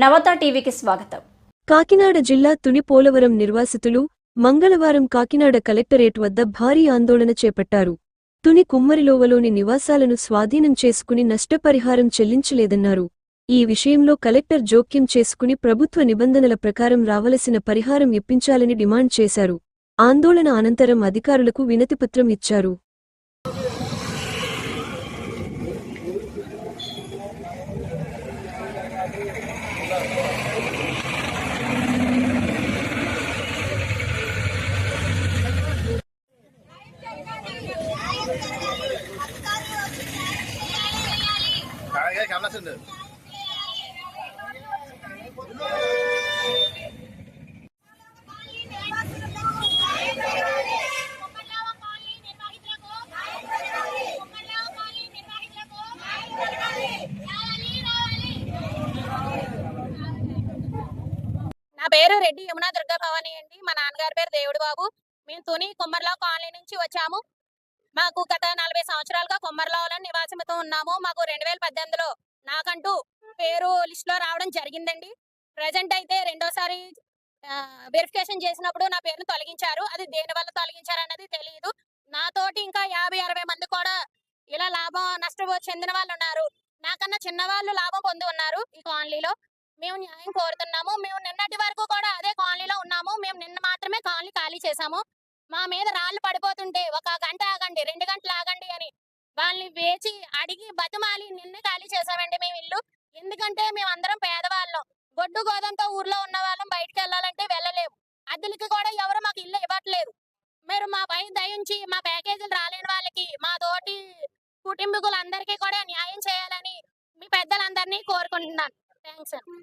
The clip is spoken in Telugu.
నవత టీవీకి స్వాగతం. కాకినాడ జిల్లా తుని పోలవరం నిర్వాసితులు మంగళవారం కాకినాడ కలెక్టరేట్ వద్ద భారీ ఆందోళన చేపట్టారు. తుని కుమ్మరిలోవలోని నివాసాలను స్వాధీనం చేసుకుని నష్టపరిహారం చెల్లించలేదన్నారు. ఈ విషయంలో కలెక్టర్ జోక్యం చేసుకుని ప్రభుత్వ నిబంధనల ప్రకారం రావలసిన పరిహారం ఇప్పించాలని డిమాండ్ చేశారు. ఆందోళన అనంతరం అధికారులకు వినతిపత్రం ఇచ్చారు. Cảm ơn các bạn đã theo dõi పేరు రెడ్డి యమునా దుర్గా భవాని అండి. మా నాన్నగారి పేరు దేవుడు బాబు. మేము తుని కుమ్మర్లావ్ కాలనీ నుంచి వచ్చాము. మాకు గత నలభై సంవత్సరాలుగా కుమ్మర్లావులో నివాసంతో ఉన్నాము. మాకు రెండు వేల పద్దెనిమిదిలో నాకంటూ పేరు లిస్ట్లో రావడం జరిగిందండి. ప్రజెంట్ అయితే రెండోసారి వెరిఫికేషన్ చేసినప్పుడు నా పేరును తొలగించారు. అది దేని వల్ల తొలగించారు అన్నది తెలియదు నాతోటి ఇంకా యాభై అరవై మంది కూడా ఇలా లాభం నష్టం చెందిన వాళ్ళు ఉన్నారు. నాకన్నా చిన్న వాళ్ళు లాభం పొంది ఉన్నారు ఈ కాలనీలో. మేము న్యాయం కోరుతున్నాము. మేము నిన్నటి వరకు కూడా అదే కాలనీలో ఉన్నాము. మేము నిన్న మాత్రమే కాలనీ ఖాళీ చేశాము. మా మీద రాళ్ళు పడిపోతుంటే ఒక గంట ఆగండి రెండు గంటలు ఆగండి అని వాళ్ళని వేచి అడిగి బతిమాలి నిన్నే ఖాళీ చేసామండి మేము ఇల్లు. ఎందుకంటే మేము అందరం పేదవాళ్ళం. గొడ్డు గోదంతో ఊర్లో ఉన్న వాళ్ళం బయటకు వెళ్ళాలంటే వెళ్ళలేము. అద్దెలకి కూడా ఎవరు మాకు ఇల్లు ఇవ్వట్లేదు. మీరు మా పై దయించి మా ప్యాకేజీలు రాలేని వాళ్ళకి మా తోటి కుటుంబీకులందరికీ కూడా న్యాయం చేయాలని మీ పెద్దలందరినీ కోరుకుంటున్నాను. Thanks, and mm.